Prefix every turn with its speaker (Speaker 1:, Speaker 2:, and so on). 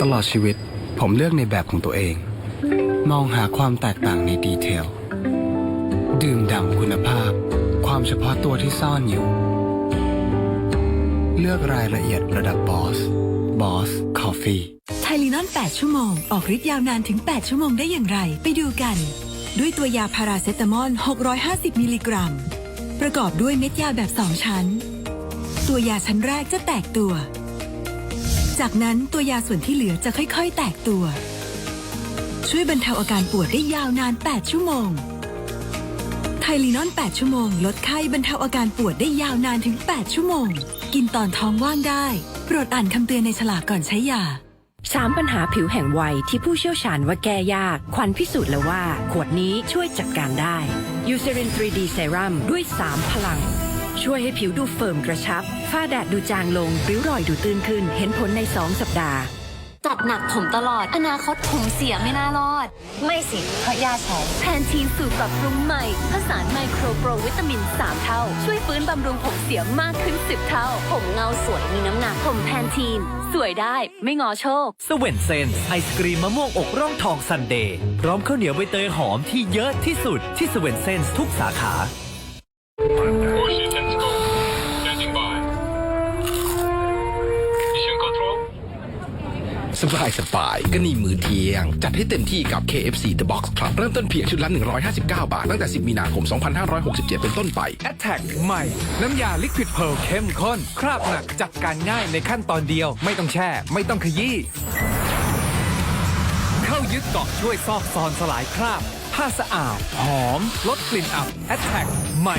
Speaker 1: ตลอดชีวิตผมเลือกในแบบของตัวเอง มองหาความแตกต่างในดีเทล ดื่มด่ำคุณภาพ ความเฉพาะตัวที่ซ่อนอยู่ เลือกรายละเอียดระดับบอสบอสคอฟฟี่
Speaker 2: ไทลีนอน8 ชั่วโมง ออกฤทธิ์ยาวนานถึง 8 ชั่วโมงได้อย่างไร ไปดูกัน ด้วยตัวยาพาราเซตามอล 650 มิลลิกรัม ประกอบด้วยเม็ดยาแบบ 2 ชั้น ตัวยาชั้นแรกจะแตกตัว จากนั้นตัวยาส่วนที่เหลือจะค่อยๆ แตกตัว ช่วยบรรเทาอาการปวดได้ยาวนาน 8 ชั่วโมง ไทลีนอน 8 ชั่วโมง ลดไข้บรรเทาอาการปวดได้ยาวนานถึง 8 ชั่วโมง กินตอนท้องว่างได้ โปรดอ่านคำเตือนในฉลากก่อนใช้ยา
Speaker 3: สามปัญหาผิวแห่งวัยที่ผู้เชี่ยวชาญว่าแก้ยาก ควันพิสูจน์แล้วว่า ขวดนี้ช่วยจัดการได้ u c e r i n 3D Serum ด้วย 3 พลัง ช่วยให้ผิวดูเฟิร์มกระชับ ฝ้าแดดดูจางลง ริ้วรอยดูตื้นขึ้น เห็นผลใน 2 สัปดาห์
Speaker 4: จัดหนักผมตลอด อนาคตผมเสียไม่น่ารอด
Speaker 5: ไม่สิ เพราะย่าใช้
Speaker 4: แพนทีนสูตรปรับปรุงใหม่ผสานไมโครโปรวิตามิน 3 เท่า ช่วยฟื้นบำรุงผมเสียมากขึ้น 10 เท่า ผมเงาสวยมีน้ำหนัก ผมแพนทีน สวยได้ไม่งอโชค
Speaker 6: สเวนเซนไอศกรีมมะม่วงอกร่องทองซันเดย์พร้อมข้าวเหนียวใบเตยหอมที่เยอะที่สุดที่สเวนเซนทุกสาขา
Speaker 7: Washington
Speaker 8: สบายสบายก็นี่มือเที่ยง จัดให้เต็มที่กับ KFC The Box Club เริ่มต้นเพียงชุดละ 159 บาท ตั้งแต่ 10 มีนาคม 2567 เป็นต้นไป
Speaker 9: Attack ใหม่ น้ำยาลิควิดเพ r ร์เข้มข้น คราบหนักจัดการง่ายในขั้นตอนเดียว ไม่ต้องแช่ ไม่ต้องขยี้เข้ายึดเกาะช่วยซอกซอนสลายคราบ ผ้าสะอาด หอม ลดกลิ่นอับ Attack ใหม่